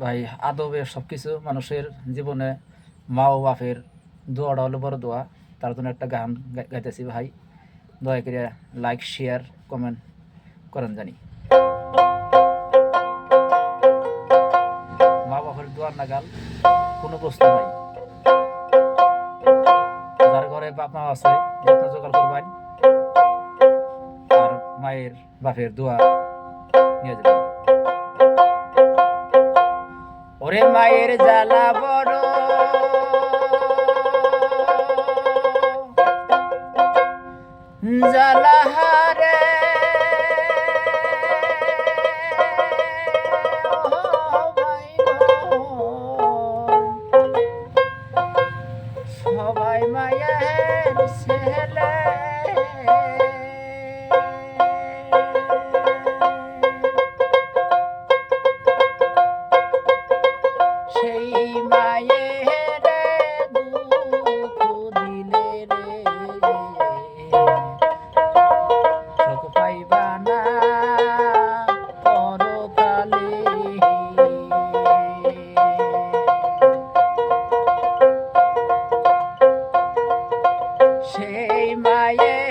ভাই, আদবে সব কিছু মানুষের জীবনে মা ও বাপের দোয়াটা হলো বড় দোয়া। তার জন্য একটা গান গাইতেছি ভাই। দয়া করে লাইক শেয়ার কমেন্ট করেন জানি। মা বাপের দোয়ার নাগাল কোনো প্রশ্ন নাই। যার ঘরে বাপ মা আছে জোগাড় করবেন। আর মায়ের বাপের দোয়া নিয়ে যাবেন। ওরে মায়ের জ্বালা বড়। জ্বালা My maye.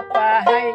পাহাই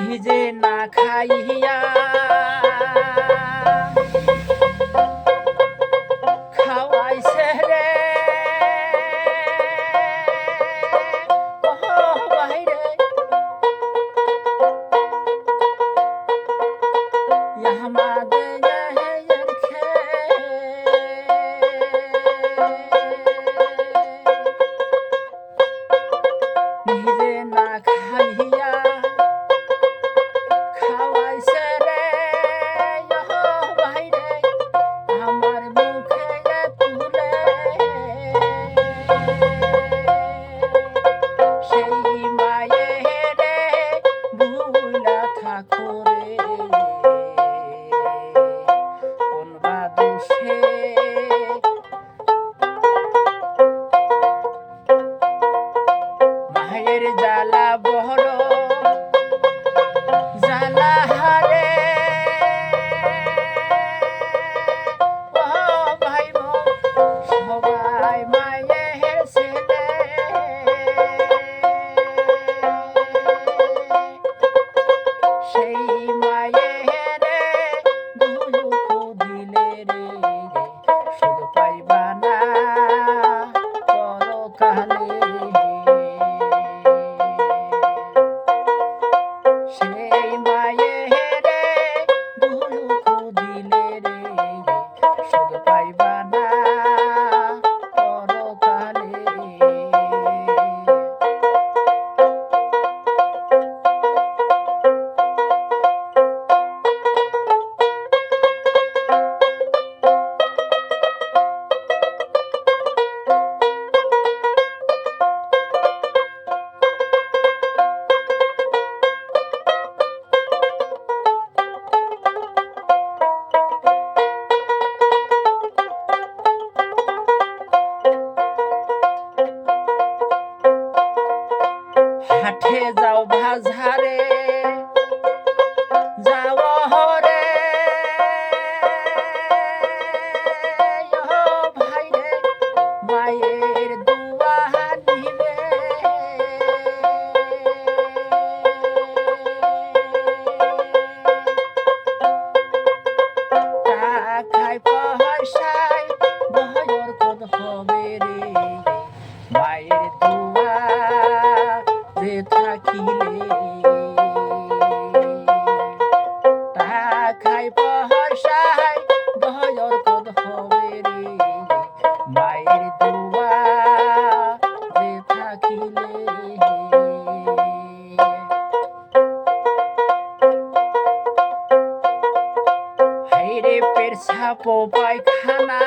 নিজে না খাইয়া হাটে যাও বাজারে হাইরে পেরছা পায়খানা